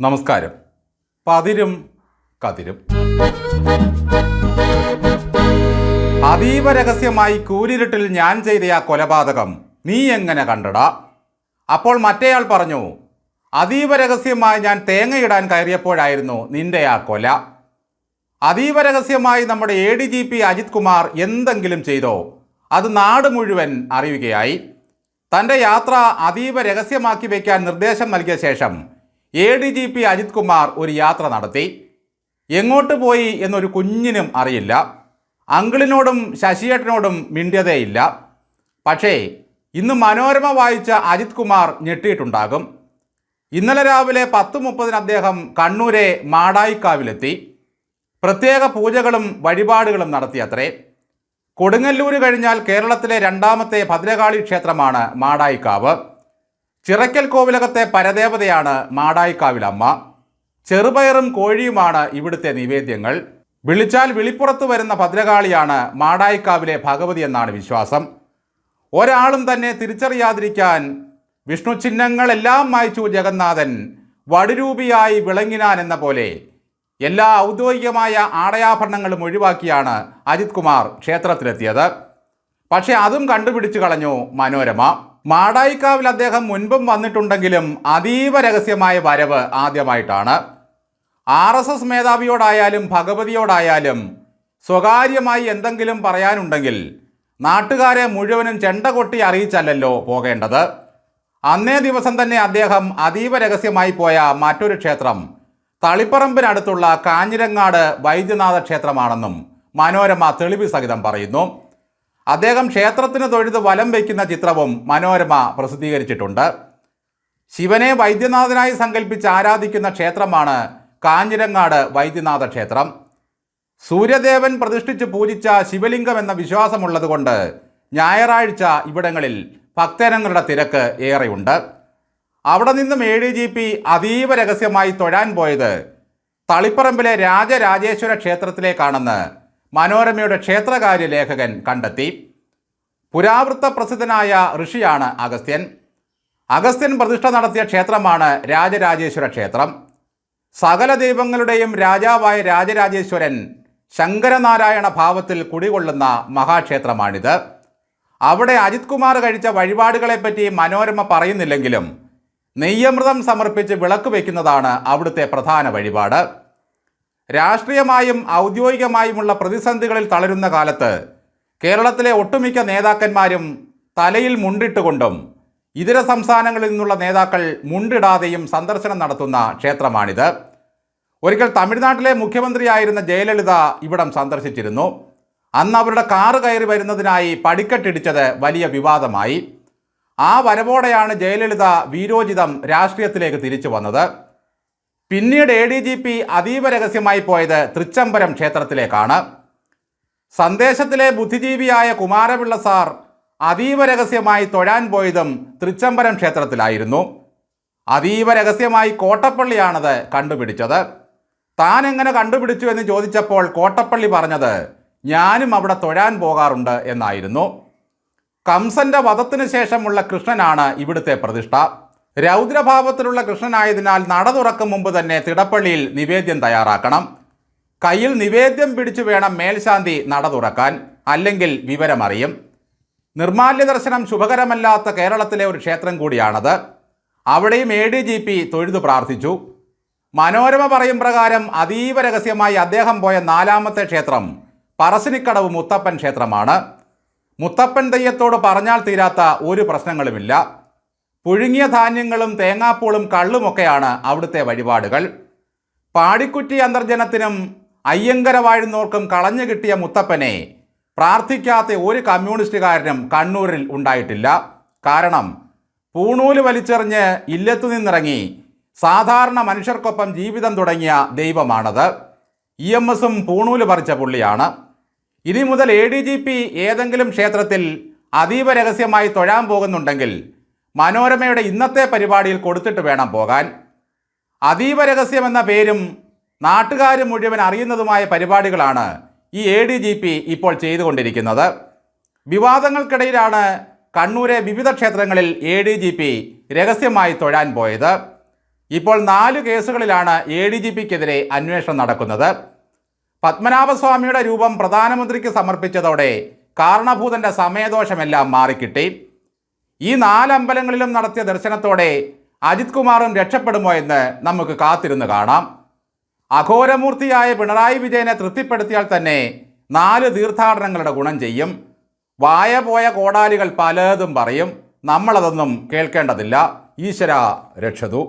നമസ്കാരം. പതിരും കതിരും. അതീവ രഹസ്യമായി കൂരിരുട്ടിൽ ഞാൻ ചെയ്ത ആ കൊലപാതകം നീ എങ്ങനെ കണ്ടടാ? അപ്പോൾ മറ്റേയാൾ പറഞ്ഞു അതീവ രഹസ്യമായി ഞാൻ തേങ്ങയിടാൻ കയറിയപ്പോഴായിരുന്നു നിന്റെ ആ കൊല. അതീവ രഹസ്യമായി നമ്മുടെ A D G P Ajith Kumar എന്തെങ്കിലും ചെയ്തോ അത് നാട് മുഴുവൻ അറിയുകയായി. തന്റെ യാത്ര അതീവ രഹസ്യമാക്കി വയ്ക്കാൻ നിർദ്ദേശം നൽകിയ ശേഷം A D G P Ajith Kumar ഒരു യാത്ര നടത്തി. എങ്ങോട്ട് പോയി എന്നൊരു കുഞ്ഞിനും അറിയില്ല. അങ്കിളിനോടും ശശിയേട്ടനോടും മിണ്ടിയതേയില്ല. പക്ഷേ ഇന്ന് മനോരമ വായിച്ച അജിത് കുമാർ ഞെട്ടിയിട്ടുണ്ടാകും. ഇന്നലെ രാവിലെ പത്ത് മുപ്പതിന് അദ്ദേഹം കണ്ണൂരെ മാടായിക്കാവിലെത്തി. പ്രത്യേക പൂജകളും വഴിപാടുകളും നടത്തിയത്രേ. കൊടുങ്ങല്ലൂർ കഴിഞ്ഞാൽ കേരളത്തിലെ രണ്ടാമത്തെ ഭദ്രകാളി ക്ഷേത്രമാണ് മാടായിക്കാവ്. ചിറക്കൽ കോവിലകത്തെ പരദേവതയാണ് മാടായിക്കാവിലമ്മ ചെറുപയറും കോഴിയുമാണ് ഇവിടുത്തെ നിവേദ്യങ്ങൾ. വിളിച്ചാൽ വിളിപ്പുറത്ത് വരുന്ന ഭദ്രകാളിയാണ് മാടായിക്കാവിലെ ഭഗവതി എന്നാണ് വിശ്വാസം. ഒരാളും തന്നെ തിരിച്ചറിയാതിരിക്കാൻ വിഷ്ണു ചിഹ്നങ്ങളെല്ലാം മായ്ച്ചു ജഗന്നാഥൻ വടുരൂപിയായി വിളങ്ങിനാൻ എന്ന പോലെ എല്ലാ ഔദ്യോഗികമായ ആടയാഭരണങ്ങളും ഒഴിവാക്കിയാണ് അജിത് കുമാർ ക്ഷേത്രത്തിലെത്തിയത്. പക്ഷേ അതും കണ്ടുപിടിച്ചു കളഞ്ഞു മനോരമ. മാടായിക്കാവിൽ അദ്ദേഹം മുൻപും വന്നിട്ടുണ്ടെങ്കിലും അതീവ രഹസ്യമായ വരവ് ആദ്യമായിട്ടാണ്. ആർ എസ് എസ് മേധാവിയോടായാലും ഭഗവതിയോടായാലും സ്വകാര്യമായി എന്തെങ്കിലും പറയാനുണ്ടെങ്കിൽ നാട്ടുകാരെ മുഴുവനും ചെണ്ട കൊട്ടി അറിയിച്ചല്ലല്ലോ പോകേണ്ടത്. അന്നേ ദിവസം തന്നെ അദ്ദേഹം അതീവ രഹസ്യമായി പോയ മറ്റൊരു ക്ഷേത്രം തളിപ്പറമ്പിനടുത്തുള്ള കാഞ്ഞിരങ്ങാട് വൈദ്യനാഥ ക്ഷേത്രമാണെന്നും മനോരമ തെളിവ് സഹിതം പറയുന്നു. അദ്ദേഹം ക്ഷേത്രത്തിന് തൊഴുത് വലം വയ്ക്കുന്ന ചിത്രവും മനോരമ പ്രസിദ്ധീകരിച്ചിട്ടുണ്ട്. ശിവനെ വൈദ്യനാഥനായി സങ്കല്പിച്ച് ആരാധിക്കുന്ന ക്ഷേത്രമാണ് കാഞ്ഞിരങ്ങാട് വൈദ്യനാഥ ക്ഷേത്രം. സൂര്യദേവൻ പ്രതിഷ്ഠിച്ച് പൂജിച്ച ശിവലിംഗം എന്ന വിശ്വാസമുള്ളതുകൊണ്ട് ഞായറാഴ്ച ഇവിടങ്ങളിൽ ഭക്തജനങ്ങളുടെ തിരക്ക് ഏറെയുണ്ട്. അവിടെ നിന്നും എ ഡി ജി പി അതീവ രഹസ്യമായി തൊഴാൻ പോയത് തളിപ്പറമ്പിലെ രാജരാജേശ്വര ക്ഷേത്രത്തിലേക്കാണെന്ന് മനോരമയുടെ ക്ഷേത്രകാര്യ ലേഖകൻ കണ്ടെത്തി. പുരാവൃത്ത പ്രസിദ്ധനായ ഋഷിയാണ് അഗസ്ത്യൻ. അഗസ്ത്യൻ പ്രതിഷ്ഠ നടത്തിയ ക്ഷേത്രമാണ് രാജരാജേശ്വര ക്ഷേത്രം. സകല ദൈവങ്ങളുടെയും രാജാവായ രാജരാജേശ്വരൻ ശങ്കരനാരായണ ഭാവത്തിൽ കുടികൊള്ളുന്ന മഹാക്ഷേത്രമാണിത്. അവിടെ അജിത് കുമാർ കഴിച്ച വഴിപാടുകളെപ്പറ്റി മനോരമ പറയുന്നില്ലെങ്കിലും നെയ്യമൃതം സമർപ്പിച്ച് വിളക്ക് വയ്ക്കുന്നതാണ് അവിടുത്തെ പ്രധാന വഴിപാട്. രാഷ്ട്രീയമായും ഔദ്യോഗികമായുമുള്ള പ്രതിസന്ധികളിൽ തളരുന്ന കാലത്ത് കേരളത്തിലെ ഒട്ടുമിക്ക നേതാക്കന്മാരും തലയിൽ മുണ്ടിട്ടുകൊണ്ടും ഇതര സംസ്ഥാനങ്ങളിൽ നിന്നുള്ള നേതാക്കൾ മുണ്ടിടാതെയും സന്ദർശനം നടത്തുന്ന ക്ഷേത്രമാണിത്. ഒരിക്കൽ തമിഴ്നാട്ടിലെ മുഖ്യമന്ത്രിയായിരുന്ന ജയലളിത ഇവിടം സന്ദർശിച്ചിരുന്നു. അന്ന് അവരുടെ കാറ് കയറി വരുന്നതിനായി പടിക്കെട്ടിടിച്ചത് വലിയ വിവാദമായി. ആ വരവോടെയാണ് ജയലളിത വീരോചിതം രാഷ്ട്രീയത്തിലേക്ക് തിരിച്ചു വന്നത്. പിന്നീട് എ ഡി ജി പി അതീവ രഹസ്യമായി പോയത് തൃച്ചംബരം ക്ഷേത്രത്തിലേക്കാണ്. സന്ദേശത്തിലെ ബുദ്ധിജീവിയായ കുമാരപിള്ള സാർ അതീവ രഹസ്യമായി തൊഴാൻ പോയതും തൃച്ചംബരം ക്ഷേത്രത്തിലായിരുന്നു. അതീവ രഹസ്യമായി കോട്ടപ്പള്ളിയാണത് കണ്ടുപിടിച്ചത്. താൻ എങ്ങനെ കണ്ടുപിടിച്ചു എന്ന് ചോദിച്ചപ്പോൾ കോട്ടപ്പള്ളി പറഞ്ഞത് ഞാനും അവിടെ തൊഴാൻ പോകാറുണ്ട് എന്നായിരുന്നു. കംസന്റെ വധത്തിന് ശേഷമുള്ള കൃഷ്ണനാണ് ഇവിടുത്തെ പ്രതിഷ്ഠ. രൗദ്രഭാവത്തിലുള്ള കൃഷ്ണനായതിനാൽ നട തുറക്കും മുമ്പ് തന്നെ തിടപ്പള്ളിയിൽ നിവേദ്യം തയ്യാറാക്കണം. കയ്യിൽ നിവേദ്യം പിടിച്ചു വേണം മേൽശാന്തി നട തുറക്കാൻ അല്ലെങ്കിൽ വിവരമറിയും. നിർമാല്യ ദർശനം ശുഭകരമല്ലാത്ത കേരളത്തിലെ ഒരു ക്ഷേത്രം കൂടിയാണത്. അവിടെയും എ ഡി ജി പി തൊഴുതു പ്രാർത്ഥിച്ചു. മനോരമ പറയും പ്രകാരം അതീവ രഹസ്യമായി അദ്ദേഹം പോയ നാലാമത്തെ ക്ഷേത്രം പറശ്ശിനിക്കടവ് മുത്തപ്പൻ ക്ഷേത്രമാണ്. മുത്തപ്പൻ തെയ്യത്തോട് പറഞ്ഞാൽ തീരാത്ത ഒരു പ്രശ്നങ്ങളുമില്ല. പുഴുങ്ങിയ ധാന്യങ്ങളും തേങ്ങാപ്പൂളും കള്ളുമൊക്കെയാണ് അവിടുത്തെ വഴിപാടുകൾ. പാടിക്കുറ്റി അന്തർജനത്തിനും അയ്യങ്കര വാഴുന്നോർക്കും കളഞ്ഞു കിട്ടിയ മുത്തപ്പനെ പ്രാർത്ഥിക്കാത്ത ഒരു കമ്മ്യൂണിസ്റ്റുകാരനും കണ്ണൂരിൽ ഉണ്ടായിട്ടില്ല. കാരണം പൂണൂൽ വലിച്ചെറിഞ്ഞ് ഇല്ലത്തു നിന്നിറങ്ങി സാധാരണ മനുഷ്യർക്കൊപ്പം ജീവിതം തുടങ്ങിയ ദൈവമാണത്. ഇ എം എസും പൂണൂൽ പറിച്ച പുള്ളിയാണ്. ഇനി മുതൽ എ ഡി ജി പി ഏതെങ്കിലും ക്ഷേത്രത്തിൽ അതീവ രഹസ്യമായി തൊഴാൻ പോകുന്നുണ്ടെങ്കിൽ മനോരമയുടെ ഇന്നത്തെ പരിപാടിയിൽ കൊടുത്തിട്ട് വേണം പോകാൻ. അതീവ രഹസ്യം എന്ന പേരും നാട്ടുകാർ മുഴുവൻ അറിയുന്നതുമായ പരിപാടികളാണ് ഈ എ ഡി ജി പി ഇപ്പോൾ ചെയ്തുകൊണ്ടിരിക്കുന്നത്. വിവാദങ്ങൾക്കിടയിലാണ് കണ്ണൂരെ വിവിധ ക്ഷേത്രങ്ങളിൽ എ ഡി ജി പി രഹസ്യമായി തൊഴാൻ പോയത്. ഇപ്പോൾ നാല് കേസുകളിലാണ് എ ഡി ജി പിക്കെതിരെ അന്വേഷണം നടക്കുന്നത്. പത്മനാഭസ്വാമിയുടെ രൂപം പ്രധാനമന്ത്രിക്ക് സമർപ്പിച്ചതോടെ കാരണഭൂതന്റെ സമയദോഷമെല്ലാം മാറിക്കിട്ടി. ഈ നാലമ്പലങ്ങളിലും നടത്തിയ ദർശനത്തോടെ അജിത് കുമാറും രക്ഷപ്പെടുമോ എന്ന് നമുക്ക് കാത്തിരുന്ന് കാണാം. അഘോരമൂർത്തിയായ പിണറായി വിജയനെ തൃപ്തിപ്പെടുത്തിയാൽ തന്നെ നാല് തീർത്ഥാടനങ്ങളുടെ ഗുണം ചെയ്യും. വായ പോയ കോടാലികൾ പലതും പറയും. നമ്മളതൊന്നും കേൾക്കേണ്ടതില്ല. ഈശ്വര രക്ഷതു.